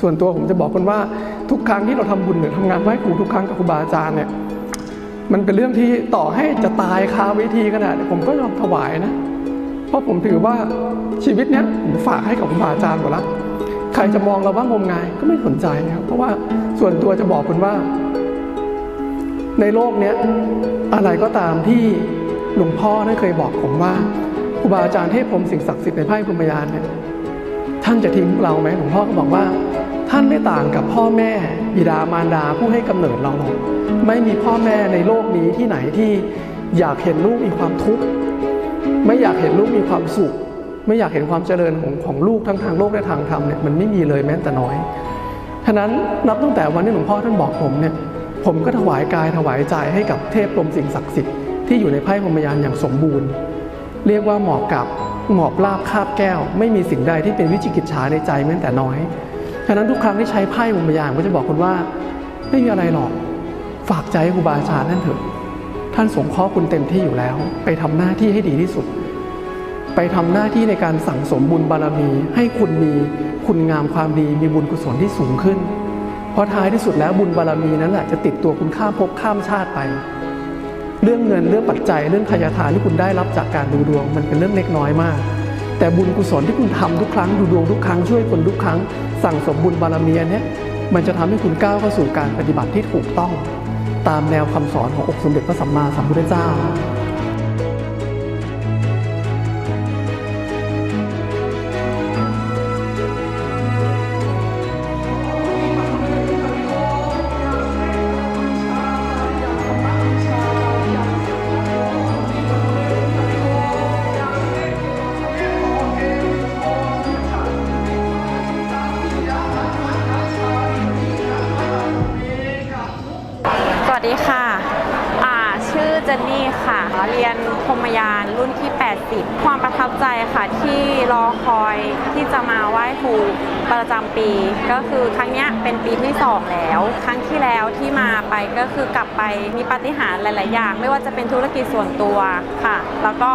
ส่วนตัวผมจะบอกคนว่าทุกครั้งที่เราทำบุญหรือทำงานไหว้ครูทุกครั้งกับครูบาอาจารย์เนี่ยมันเป็นเรื่องที่ต่อให้จะตายคาเวทีขนาดเนี่ยผมก็ยอมถวายนะ เพราะผมถือว่าชีวิตเนี้ยผมฝากให้กับครูบาอาจารย์หมดละใครจะมองเราว่างมงายก็ไม่สนใจครับเพราะว่าส่วนตัวจะบอกคุณว่า ในโลกเนี้ยอะไรก็ตามที่หลวงพ่อได้เคยบอกผมว่าครูบาอาจารย์เทพพรมสิ่งศักดิ์สิทธิ์ในไพ่พรหมยานเนี่ยท่านจะทิ้งเราไหมหลวงพ่อก็บอกว่า ท่านไม่ต่างกับพ่อแม่ บิดามารดาผู้ให้กำเนิดเราหรอกไม่มีพ่อแม่ในโลกนี้ที่ไหนที่อยากเห็นลูกมีความทุกข์ไม่อยากเห็นลูกมีความสุข ไม่อยากเห็นความเจริญของของลูกทั้งทางโลกและทางธรรมเนี่ยมันไม่มีเลยแม้แต่น้อยฉะนั้นนับตั้งแต่วันที่หลวงพ่อท่านบอกผมเนี่ยผมก็ถวายกายถวายใจให้กับเทพพรมสิ่งศักดิ์สิทธิ์ที่อยู่ในไพ่พรมยานอย่างสมบูรณ์ เรียกว่าเหมาะกับหมอบลาบคาบแก้ว ไม่มีสิ่งใดที่เป็นวิจิกิจฉาในใจแม้แต่น้อย ฉะนั้นทุกครั้งที่ใช้ไพ่พรหมยานผมก็จะบอกคุณว่า ไม่มีอะไรหรอก ฝากใจให้ครูบาอาจารย์นั่นเถอะ ท่านสงเคราะห์คุณเต็มที่อยู่แล้ว ไปทำหน้าที่ให้ดีที่สุด ไปทำหน้าที่ในการสั่งสมบุญบารมี ให้คุณมีคุณงามความดีมีบุญกุศลที่สูงขึ้น เพราะท้ายที่สุดแล้วบุญบารมีนั้นแหละจะติดตัวคุณข้ามภพข้ามชาติไป เรื่องเงินเรื่องปัจจัยเรื่องทายาทานที่คุณได้รับจากการดูดวง มันเป็นเรื่องเล็กน้อยมาก แต่บุญกุศลที่คุณทำทุกครั้งดูดวงทุกครั้งช่วยคนทุกครั้ง สั่งสมบุญบารมีนเนี้ยมันจะทำให้คุณก้าวเข้าสู่การปฏิบัติที่ถูกต้อง ตามแนวคำสอนขององค์สมเด็จพระสัมมาสัมพุทธเจ้า วัสดีค่ะ ชื่อเจนนี่ค่ะ เรียนพรมยานรุ่นที่ 80 ความประทับใจค่ะที่รอคอยที่จะมาไหว้ครูประจำปี ก็คือครั้งนี้เป็นปีที่ 2 แล้ว ครั้งที่แล้วที่มาไปก็คือกลับไปมีปาฏิหาริย์หลาย ๆ อย่าง ไม่ว่าจะเป็นธุรกิจส่วนตัวค่ะ แล้วก็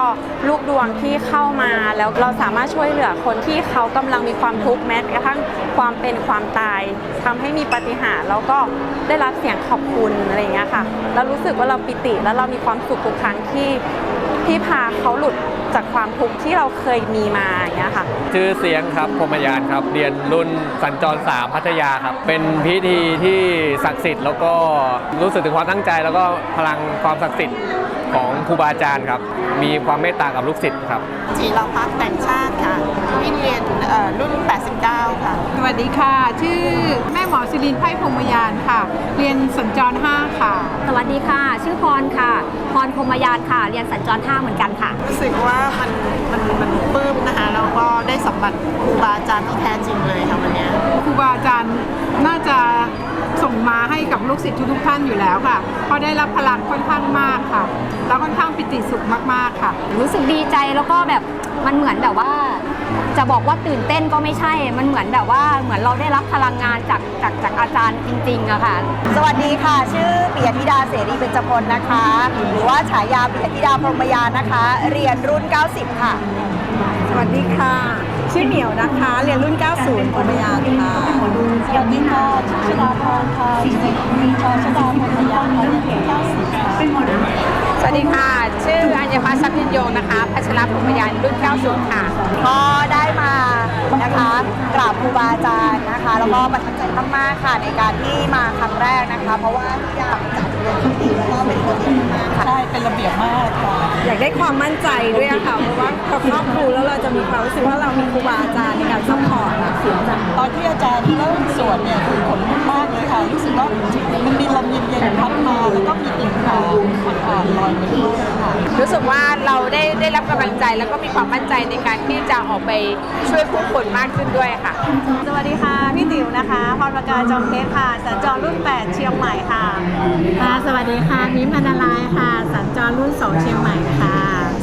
ลูกดวงที่เข้ามาแล้วเราสามารถช่วยเหลือคนที่เขากำลังมีความทุกข์แม้กระทั่งความเป็นความตายทำให้มีปาฏิหาริย์แล้วก็ได้รับเสียงขอบคุณอะไรอย่างเงี้ยค่ะแล้วรู้สึกว่าเราปิติแล้วเรามีความสุขทุกครั้งที่ที่พาเขาหลุดจากความทุกข์ที่เราเคยมีมาอย่างเงี้ยค่ะ ชื่อเสียงครับพรหมยานครับ เรียนรุ่นสัญจรสามพัทยาครับ เป็นพิธีที่ศักดิ์สิทธิ์แล้วก็รู้สึกถึงความตั้งใจ แล้วก็พลังความศักดิ์สิทธิ์ ของครูบาอาจารย์ครับ มีความเมตตากับลูกศิษย์ครับจีรพัฒน์แต่งชาติค่ะที่เรียนเอ่อรุ่น 89 ค่ะ สวัสดีค่ะ ชื่อแม่หมอศิรินไพ่พรหมยานค่ะ เรียนสัญจร 5 ค่ะ สวัสดีค่ะ ชื่อพรค่ะ พรพรหมยานค่ะ เรียนสัญจร 5 เหมือนกันค่ะ รู้สึกว่ามันมันมันปลื้มนะคะแล้วก็ได้สัมผัสครูบาอาจารย์ที่แท้จริงเลยค่ะวันเนี้ยครูบาอาจารย์น่าจะ ส่งมาให้กับลูกศิษย์ทุกๆท่านอยู่แล้วค่ะเพราะได้รับพลังค่อนข้างมากค่ะ แล้วค่อนข้างปิติสุขมากๆค่ะ รู้สึกดีใจแล้วก็แบบมันเหมือนแบบว่า จะบอกว่าตื่นเต้นก็ไม่ใช่ มันเหมือนแบบว่าเหมือนเราได้รับพลังงานจากจากจากอาจารย์จริงๆอะค่ะ สวัสดีค่ะ ชื่อปิยธิดาเสรีเบญจพลนะคะ หรือว่าฉายาปิยธิดาพรหมยานนะคะ เรียนรุ่น 90 ค่ะ สวัสดีค่ะ ชื่อเหมียวนะคะ เรียนรุ่น 90ปรมยานค่ะสวัสดีค่ะชื่อชดาพรค่ะมีชชดาพรมยานค่ะเรียนรุ่น90ค่ะสวัสดีค่ะ ชื่ออัญญพัฒน์ทรัพย์พินโยนะคะ พัชรพรหมยานรุ่น 90 ค่ะ ก็ได้มานะคะกราบครูบาอาจารย์นะคะ แล้วก็ประทับใจมากๆค่ะในการที่มาครั้งแรกนะคะ เพราะว่าทุกอย่างจัดเรียนที่ดีแล้วก็เป็นระเบียบมากๆค่ะใช่เป็นระเบียบมากค่ะอยากได้ความมั่นใจด้วยอะค่ะเพราะว่าพอครอบครูแล้วเราจะมีความรู้สึกว่าเรามีครูบาอาจารย์ในการซัพพอร์ตอะตอนที่อาจารย์เริ่มสวดเนี่ยคือขนลุกมากเลยค่ะรู้สึกว่ามันมีลมเย็นๆพัดมาแล้วก็มีกลิ่นหอมอ่อนๆลอยมาด้วยค่ะรู้สึกว่าเราได้ได้รับกำลังใจแล้วก็มีความมั่นใจในการที่จะออกไปช่วยผู้คนมากขึ้นด้วยค่ะ สวัสดีค่ะ พี่ติ๋วนะคะพรประกาศจอมเพชรค่ะ สัญจรรุ่น 8 เชียงใหม่ค่ะ ค่ะ สวัสดีค่ะมิ้มพันลายค่ะ สัญจรรุ่น 2 เชียงใหม่ค่ะ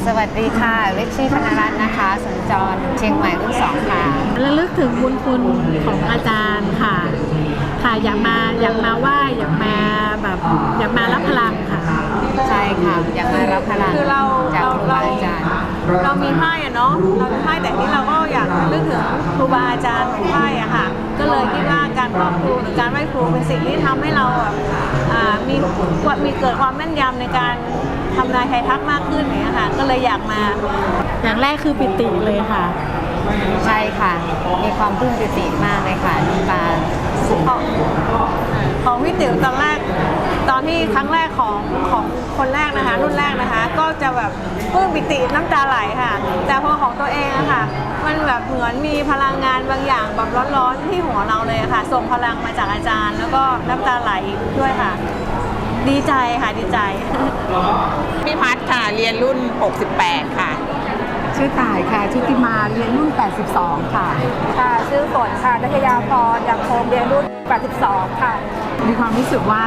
สวัสดีค่ะเวชชี่พนรัตน์นะคะ สัญจรเชียงใหม่รุ่น 2 ค่ะระลึกถึงบุญคุณของอาจารย์ค่ะ ค่ะอยากมาอยากมาไหว้อยากมาแบบอยากมารับพลังค่ะ ใช่ค่ะอยากมารับพลังคือเราจากเราครูบาอาจารย์เรามีไพ่อะเนาะเรามีไพ่แต่ที่เราก็อยากนึกถึงครูบาอาจารย์ของไพ่อะค่ะ ก็เลยคิดว่าการครอบครูหรือการไหว้ครูเป็นสิ่งที่ทำให้เราแบบอ่ามีมีเกิดความแม่นยำในการทำนายไทยทักมากขึ้นเงี้ยค่ะ ก็เลยอยากมาอย่างแรกคือปิติเลยค่ะ ใช่ค่ะ มีความปลื้มปิติมากเลยค่ะน้ำตาขอของพี่ติ๋วตอนแรก ตอนที่ครั้งแรกของของคนแรกนะคะ รุ่นแรกนะคะ ก็จะแบบปลื้มปิติน้ำตาไหลค่ะ แต่พอของตัวเองอะค่ะ มันแบบเหมือนมีพลังงานบางอย่างแบบร้อนๆที่หัวเราเลยอะค่ะ ส่งพลังมาจากอาจารย์ แล้วก็น้ำตาไหลด้วยค่ะ ดีใจค่ะดีใจ พี่พัฒค่ะ เรียนรุ่น 68 ค่ะ ชื่อต่ายค่ะชุติมาเรียนรุ่น 82 ค่ะ ค่ะชื่อฝนค่ะนัทยาพรยังคงเรียนรุ่น 82 ค่ะ มีความรู้สึกว่า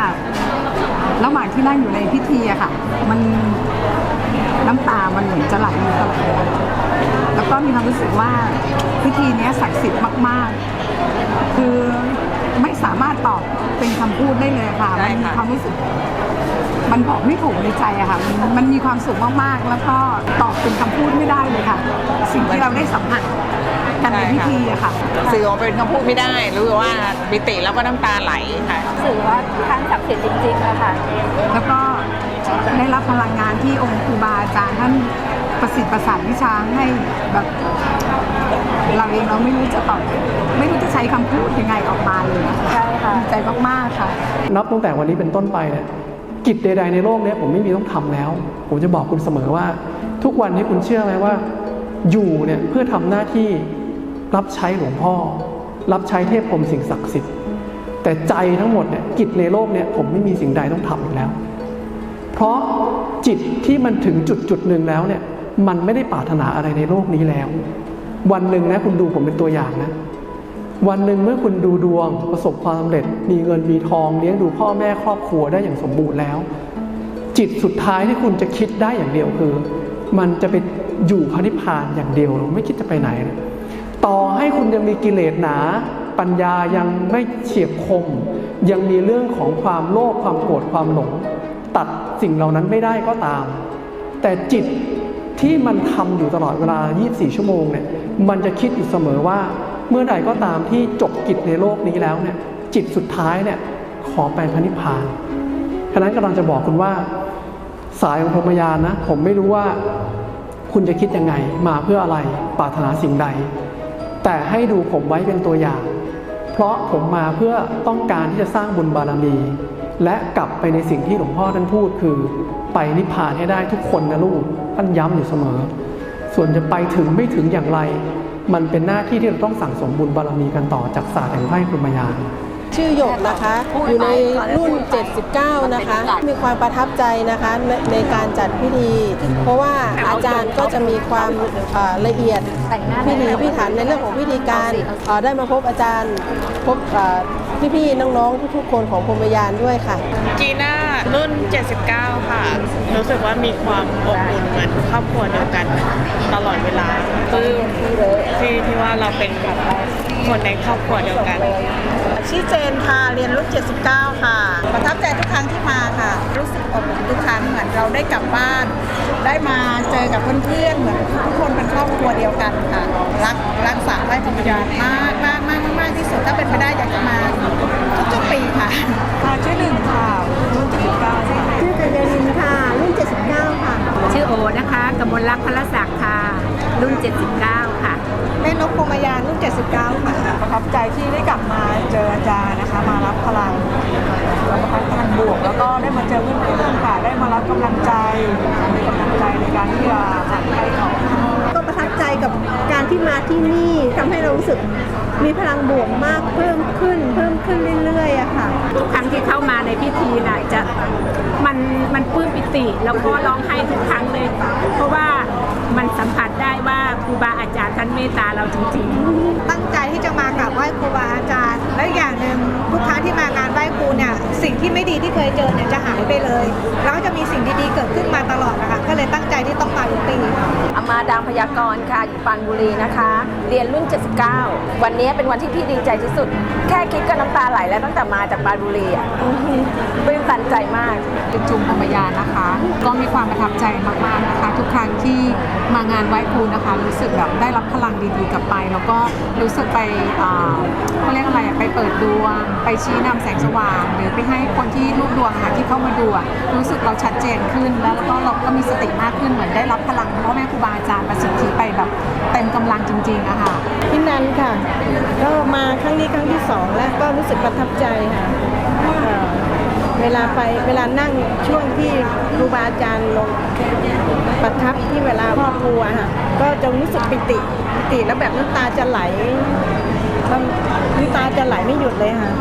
ระหว่างที่นั่งอยู่ในพิธีอะค่ะ มันน้ำตา มันเหมือนจะไหลอยู่ตลอดเวลาแล้วก็มีความรู้สึกว่าพิธีเนี้ยศักดิ์สิทธิ์มาก ๆ คือไม่สามารถตอบเป็นคำพูดได้เลยค่ะได้มันมีค่ะความรู้สึก มันบอกไม่ถูกในใจอะค่ะมันมันมีความสุขมากๆ แล้วก็ตอบเป็นคำพูดไม่ได้เลยค่ะ สิ่งที่เราได้สัมผัสกันในพิธีอะค่ะ สื่อออกมาเป็นคำพูดไม่ได้ รู้ว่าปิติแล้วก็น้ำตาไหลค่ะ ถือว่าท่านศักดิ์สิทธิ์จริงๆอะค่ะ แล้วก็ได้รับพลังงานที่องค์ครูบาอาจารย์ท่านประสิทธิ์ประสานวิชาให้แบบเราเองเราไม่รู้จะตอบไม่รู้จะใช้คำพูดยังไงออกมาเลยใช่ค่ะ ดีใจมากๆค่ะ นับตั้งแต่วันนี้เป็นต้นไปเนี่ย กิจใด ๆ ในโลกนี้ผมไม่มีต้องทำแล้ว ผมจะบอกคุณเสมอว่า ทุกวันนี้คุณเชื่อไหมว่า อยู่เนี่ยเพื่อทำหน้าที่รับใช้หลวงพ่อ รับใช้เทพพรมสิ่งศักดิ์สิทธิ์ แต่ใจทั้งหมดเนี่ยกิจในโลกเนี่ยผมไม่มีสิ่งใดต้องทำอีกแล้ว เพราะจิตที่มันถึงจุดจุดหนึ่งแล้วเนี่ยมันไม่ได้ปรารถนาอะไรในโลกนี้แล้ว วันหนึ่งนะคุณดูผมเป็นตัวอย่างนะ วันหนึ่งเมื่อคุณดูดวงประสบความสำเร็จ มีเงินมีทองเลี้ยงดูพ่อแม่ครอบครัวได้อย่างสมบูรณ์แล้ว จิตสุดท้ายที่คุณจะคิดได้อย่างเดียวคือ มันจะไปอยู่พระนิพพานอย่างเดียวไม่คิดจะไปไหน ต่อให้คุณยังมีกิเลสหนา ปัญญายังไม่เฉียบคม ยังมีเรื่องของความโลภความโกรธความหลง ตัดสิ่งเหล่านั้นไม่ได้ก็ตาม แต่จิตที่มันทำอยู่ตลอดเวลา 24 ชั่วโมงเนี่ยมันจะคิดอยู่เสมอว่า เมื่อใดก็ตามที่จบกิจในโลกนี้แล้วเนี่ยจิตสุดท้ายเนี่ยขอไปพระนิพพานฉะนั้นกำลังจะบอกคุณว่า สายของพรหมยานนะ ผมไม่รู้ว่าคุณจะคิดยังไงมาเพื่ออะไรปรารถนาสิ่งใด แต่ให้ดูผมไว้เป็นตัวอย่าง เพราะผมมาเพื่อต้องการที่จะสร้างบุญบารมี และกลับไปในสิ่งที่หลวงพ่อท่านพูดคือ ไปนิพพานให้ได้ทุกคนนะลูกท่านย้ำอยู่เสมอ ส่วนจะไปถึงไม่ถึงอย่างไร มันเป็นหน้าที่ที่เราต้องสั่งสมบุญบารมีกันต่อจากศาสตร์แห่งไพ่พรหมยานชื่อหยกนะคะ อยู่ในรุ่น 79 นะคะ มีความประทับใจนะคะในในการจัดพิธี เพราะว่าอาจารย์ก็จะมีความเอ่อละเอียดพิธีพิถันในเรื่องของพิธีการเอ่อได้มาพบอาจารย์พบเอ่อ พี่ๆน้องๆทุกๆคนของพรหมยานด้วยค่ะ จีน่ารุ่น 79 ค่ะ รู้สึกว่ามีความอบอุ่นเหมือนครอบครัวเดียวกันตลอดเวลาปลื้มที่ที่ว่าเราเป็นแบบคนในครอบครัวเดียวกัน ชื่อเจนค่ะ เรียนรุ่น 79 ค่ะ ประทับใจทุกครั้งที่มาค่ะ รู้สึกอบ มือนเราได้กลับบ้าน ได้มาเจอกับเพื่อนๆเหมือนทุกคนเป็นครอบครัวเดียวกันค่ะ รักรักษาไร่ธรรมยานมากมากมากมากที่สุดถ้าเป็นไปได้อยากจะมาทุกๆปีค่ะค่ะชื่อหนึ่งค่ะรุ่น79ค่ะชื่อเจรินค่ะรุ่น79ค่ะ ชื่อโอนะคะกมลรักพลศักดิ์ค่ะ รุ่น 79ค่ะแม่นกพรหมยานรุ่น 79 ค่ะ ประทับใจที่ได้กลับมาเจออาจารย์นะคะ มารับพลังรับพลังบวก แล้วก็ได้มาเจอเพื่อนๆค่ะ ได้มารับกำลังใจมีกำลังใจในการที่จะจัดให้เขาก็ประทับใจกับการที่มาที่นี่ทำให้เรารู้สึกมีพลังบวกมากเพิ่มขึ้น เพิ่มขึ้นเรื่อยๆอะค่ะทุกครั้งที่เข้ามาในพิธีน่ะจะมันมันปลื้มปิติ แล้วก็ร้องไห้ทุกครั้งเลย เพราะว่ามันสัมผัส เมตตาเราจริงๆ ตั้งใจที่จะมากราบไหว้ครูบาอาจารย์ และอย่างหนึ่งทุกครั้งที่มางานไหว้ครูเนี่ยสิ่งที่ไม่ดีที่เคยเจอเนี่ยจะหายไปเลย แล้วก็จะมีสิ่งดีๆเกิดขึ้นมาตลอดนะคะก็เลยตั้งใจที่ต้อง ดามพยากรณ์ค่ะอยู่ปรานบุรีนะคะ เรียนรุ่น 79 วันนี้เป็นวันที่พี่ดีใจที่สุด แค่คิดก็น้ำตาไหลแล้วตั้งแต่มาจากบาลบุรีอะปลื้มตันใจมากเป็นจุมพรหมยานนะคะ ก็มีความประทับใจมากๆนะคะ ทุกครั้งที่มางานไหว้ครูนะคะ รู้สึกแบบได้รับพลังดีๆกลับไป แล้วก็รู้สึกไปอ่าเขาเรียกอะไรไปเปิดดวง ไปชี้นำแสงสว่าง หรือไปให้คนที่รูปดวงค่ะที่เข้ามาดูรู้สึกเราชัดเจนขึ้น แล้วก็เราก็มีสติมากขึ้นเหมือนได้รับพลังพ่อแม่ครูบาอาจารย์ประสิทธิไปแบบเต็มกำลังจริงๆอะค่ะ พี่นันค่ะ ก็มาครั้งนี้ครั้งที่สองแล้วก็รู้สึกประทับใจค่ะเอ่อเวลาไปเวลานั่งช่วงที่ครูบาอาจารย์ลงประทับที่เวลาพ่อครูอะค่ะก็จะรู้สึกปิติปิติแล้วแบบน้ำตาจะไหลน้ำน้ำตาจะไหลไม่หยุดเลยค่ะ